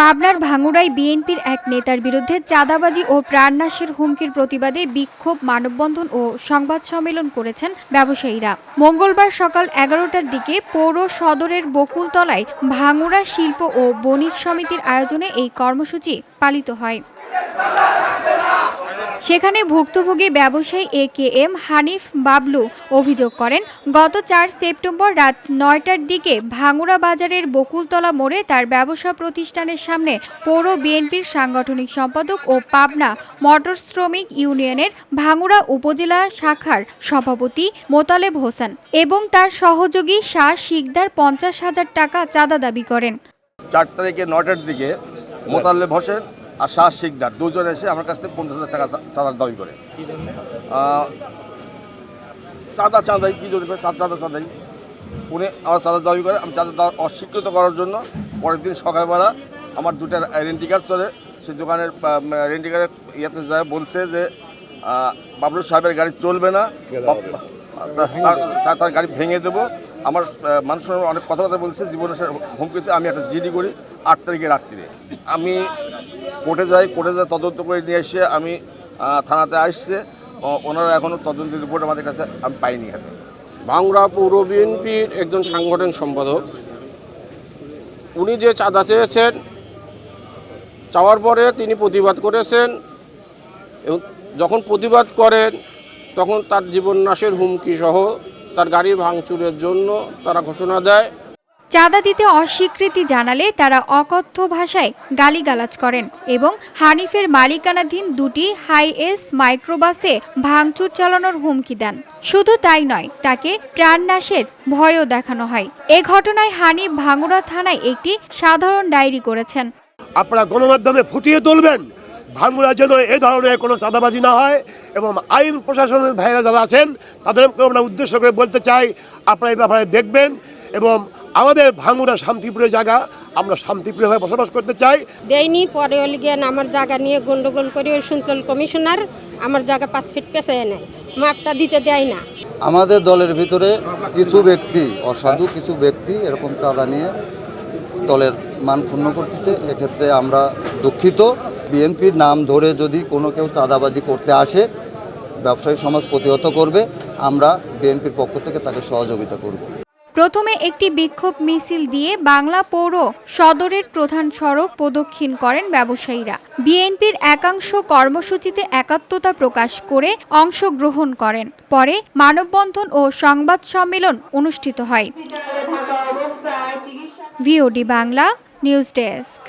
পাবনার ভাঙুড়ায় বিএনপির এক নেতার বিরুদ্ধে চাঁদাবাজি ও প্রাণনাশের হুমকির প্রতিবাদে বিক্ষোভ, মানববন্ধন ও সংবাদ সম্মেলন করেছেন ব্যবসায়ীরা। মঙ্গলবার সকাল এগারোটার দিকে পৌর সদরের বকুলতলায় ভাঙুড়া শিল্প ও বণিক সমিতির আয়োজনে এই কর্মসূচি পালিত হয়। সেখানে ভুক্তভোগী ব্যবসায়ী A K M Hanif Bablu অভিযোগ করেন, গত চার সেপ্টেম্বর রাত নয়টার দিকে ভাঙুড়া বাজারের বকুলতলা মোড়ে তার ব্যবসা প্রতিষ্ঠানের সামনে পৌর বিএনপির সাংগঠনিক সম্পাদক ও পাবনা মোটর শ্রমিক ইউনিয়নের ভাঙুড়া উপজেলা শাখার সভাপতি মোতালেব হোসেন এবং তার সহযোগী শাহ শিকদার পঞ্চাশ হাজার টাকা চাঁদা দাবি করেন। চার তারিখে নয়টার দিকে মোতাল্লেব হোসেন আর শাহ শিকদার দুজন এসে আমার কাছ থেকে পঞ্চাশ হাজার টাকা চাঁদার দাবি করে। চাঁদা চাঁদাই কী জন্য চাঁদা চাঁদাই। উনি আমার চাঁদার দাবি করে আমি চাঁদা দেওয়া অস্বীকৃত করার জন্য পরের দিন সকালবেলা আমার দুটা রেন্টি কার্ড চলে। সেই দোকানের রেন্টি কার্ডের ইয়েতে যায় বলছে যে বাবলু সাহেবের গাড়ি চলবে না। তার গাড়ি ভেঙে দেবো। আমার মানুষের অনেক কথাবার্তা বলছে। জীবনের হুমকিতে আমি একটা জিডি করি আট তারিখে রাত্রিরে। আমি কোর্টে যাই কোর্টে যাই, তদন্ত করে নিয়ে এসে আমি থানাতে আসছে। ওনারা এখনও তদন্তের রিপোর্ট আমাদের কাছে আমি পাইনি হাতে ভাঙড়া পৌর বিএনপির একজন সাংগঠনিক সম্পাদক। উনি যে চাঁদা চেয়েছেন, চাওয়ার পরে তিনি প্রতিবাদ করেছেন এবং যখন প্রতিবাদ করেন, তখন তার জীবন নাশের হুমকি সহ তার গাড়ি ভাঙচুরের জন্য তারা ঘোষণা দেয়। চাঁদা দিতে অস্বীকৃতি জানালে তারা অকথ্য ভাষায় গালিগালাজ করেন এবং হানিফের মালিকানাধীন দুটি হাই এস মাইক্রোবাসে ভাঙচুর চালানোর হুমকি দেন। শুধু তাই নয়, তাকে প্রাণনাশের ভয়ও দেখানো হয়। এ ঘটনায় হানিফ ভাঙুড়া থানায় একটি সাধারণ ডায়েরি করেছেন। আপনারা গণমাধ্যমে ফুটিয়ে তুলবেন ভাঙুরা যেন এ ধরনের কোনো চাঁদাবাজি না হয় এবং আইন প্রশাসনের ভাইরা যারা আছেন তাদেরকে আমরা উদ্দেশ্য করে বলতে চাই, আপনারা এই ব্যাপারে দেখবেন এবং আমাদের ভাঙুরা শান্তিপ্রিয় জায়গা আমরা শান্তিপ্রিয়ভাবে বসবাস করতে চাই। দেয়নি পরে গিয়ে আমার জায়গা নিয়ে গন্ডগোল করে ওই সুন্তল কমিশনার আমার জায়গা পাঁচ ফিট পেঁচায় নেয়। মাপটা দিতে দেয় না। আমাদের দলের ভিতরে কিছু ব্যক্তি অসাধু কিছু ব্যক্তি এরকম চাঁদা নিয়ে দলের মান ক্ষুণ্ণ করতেছে। এক্ষেত্রে আমরা দুঃখিত। বিএনপির নাম ধরে যদি কোনো কেউ চাঁদাবাজি করতে আসে ব্যবসায়ী সমাজ প্রতিহত করবে। আমরা বিএনপির পক্ষ থেকে তাকে সহযোগিতা করব। প্রথমে একটি বিক্ষোভ মিছিল দিয়ে বাংলা পৌর সদরের প্রধান সড়ক প্রদক্ষিণ করেন ব্যবসায়ীরা। বিএনপির একাংশ কর্মসূচিতে একাত্মতা প্রকাশ করে অংশগ্রহণ করেন। পরে মানববন্ধন ও সংবাদ সম্মেলন অনুষ্ঠিত হয়। VOD Bangla news desk.